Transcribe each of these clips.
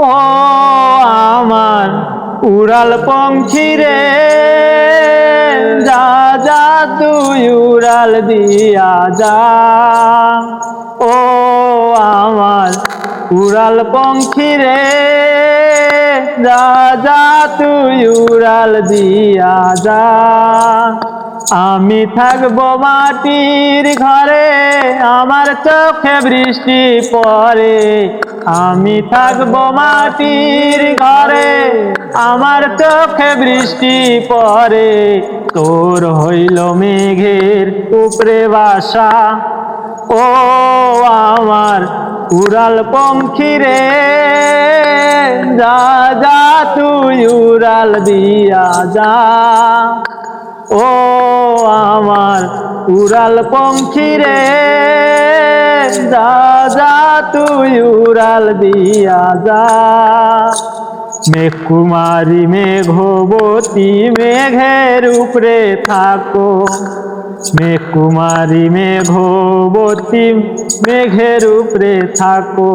ও আমার উড়াল পঙ্খী রে, যা যা তুই উড়াল দিয়া যা। ও আমার উড়াল পঙ্খী রে, যা যা তুই উড়াল দিয়া যা। আমি থাকব মাটির ঘরে, আমার চোখে বৃষ্টি পড়ে। আমি থাকব মাটির ঘরে, আমার চোখে বৃষ্টি পরে তোর হইল মেঘের উপরে বাসা, ও আমার উড়াল পঙ্খী রে। যা যা, তুই উড়াল দিয়া যা। ও আমার উড়াল পঙ্খী রে, যা যা তুই উড়াল দিয়া যা। মেঘ কুমারী মেঘবতী মেঘের উপরে থাকো। মেঘ কুমারী মেঘবতী মেঘের উপরে থাকো।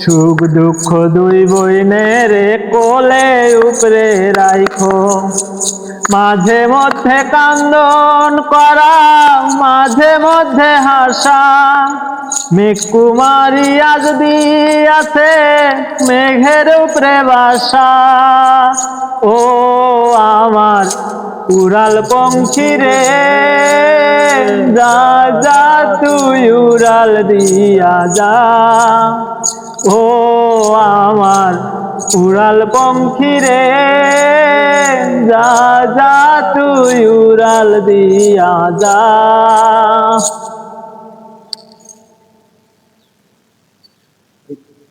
সুখ দুঃখ দুই বইনের কোলে উপরে রাইখো। মাঝে মধ্যে কান্দন করা, মাঝে মধ্যে হাসা। মেঘ কুমারী আজ আছে মেঘের উপরে বাসা। ও আমার উড়াল পঙ্খী রে, যা যা, তুই উড়াল দিয়া যা। ও আমার উড়াল পঙ্খী রে, যা যা, তুই উড়াল দিয়া যা। it